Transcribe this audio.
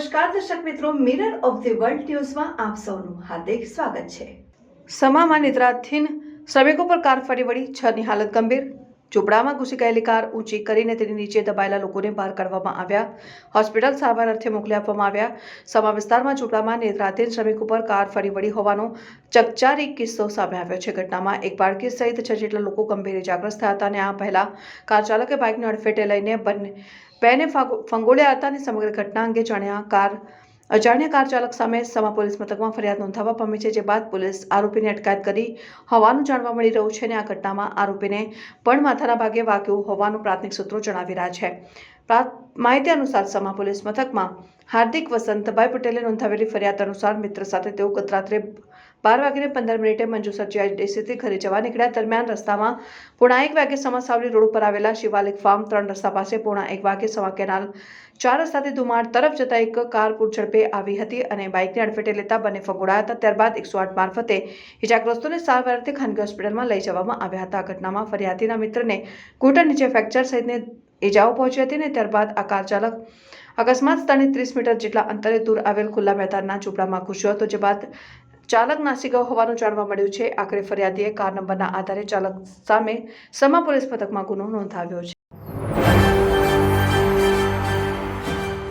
નમસ્કાર, દર્શક મિત્રો મિરર ઓફ ધી વર્લ્ડ ન્યૂઝમાં આપ સૌનું હાર્દિક સ્વાગત છે. સમામાં નિદ્રાધીન શ્રમિકો પર કાર ફરી વળી, છની હાલત ગંભીર. ઝૂંપડામાં ઘૂસી ગયેલી કાર ઊંચી કરીને તેની નીચે દબાયેલા લોકોને બહાર કાઢવામાં આવ્યા. હોસ્પિટલ સારવાર અર્થે મોકલી આપવામાં આવ્યા. સમા વિસ્તારમાં ઝૂંપડામાં નેત્રાધીન શ્રમિક ઉપર કાર ફરી વળી હોવાનો ચકચારી કિસ્સો સામે આવ્યો છે. ઘટનામાં એક બાળકી સહિત છ જેટલા લોકો ગંભીર ઇજાગ્રસ્ત થયા હતા અને આ પહેલા કાર ચાલકે બાઇકને અડફેટે લઈને બંને બેને ફાગો- ફંગોળ્યા હતા અને સમગ્ર ઘટના અંગે જાણ્યા કાર અજાણ્યા કાર ચાલક સામે સમા પોલીસ મથકમાં ફરિયાદ નોંધાવવા પામી છે, જે બાદ પોલીસ આરોપીને અટકાયત કરી હોવાનું જાણવા મળી રહ્યું છે અને આ ઘટનામાં આરોપીને પણ માથાના ભાગે વાગ્યું હોવાનું પ્રાથમિક સૂત્રો જણાવી રહ્યા છે. માહિતી અનુસાર સમા પોલીસ મથકમાં હાર્દિક વસંતભાઈ પટેલે નોંધાવેલી ફરિયાદ અનુસાર મિત્ર સાથે તેઓ ગત રાત્રે બાર વાગીને પંદર મિનિટે મંજુ સચિવાડીસીથી ઘરે જવા નીકળ્યા. દરમિયાન રસ્તામાં પોણા એક વાગે સમા સાવલી રોડ ઉપર આવેલા શિવાલિક ફાર્મ ત્રણ રસ્તા પાસે પોણા એક વાગે સવા કેનાલ ચાર રસ્તાથી ધુમાડ તરફ જતા એક કાર પૂર ઝડપે આવી હતી અને બાઇકને અડફેટે લેતા બંને ફગોળાયા હતા. ત્યારબાદ એકસો આઠ મારફતે ઇજાગ્રસ્તોને સારવારથી ખાનગી હોસ્પિટલમાં લઈ જવામાં આવ્યા હતા. આ ઘટનામાં ફરિયાદીના મિત્રને ઘૂંટણ નીચે ફ્રેક્ચર સહિતની ઇજાઓ પહોંચી હતી ને ત્યારબાદ આ કાર ચાલક અકસ્માત સ્થળે ત્રીસ મીટર જેટલા અંતરે દૂર આવેલ ખુલ્લા મેદાનના ઝૂંપડામાં ઘૂસ્યો હતો, જે બાદ ચાલક નાસી ગયો હોવાનું જાણવા મળ્યું છે. આખરે ફરિયાદીએ કાર નંબરના આધારે ચાલક સામે સમા પોલીસ મથકમાં ગુનો નોંધાવ્યો છે.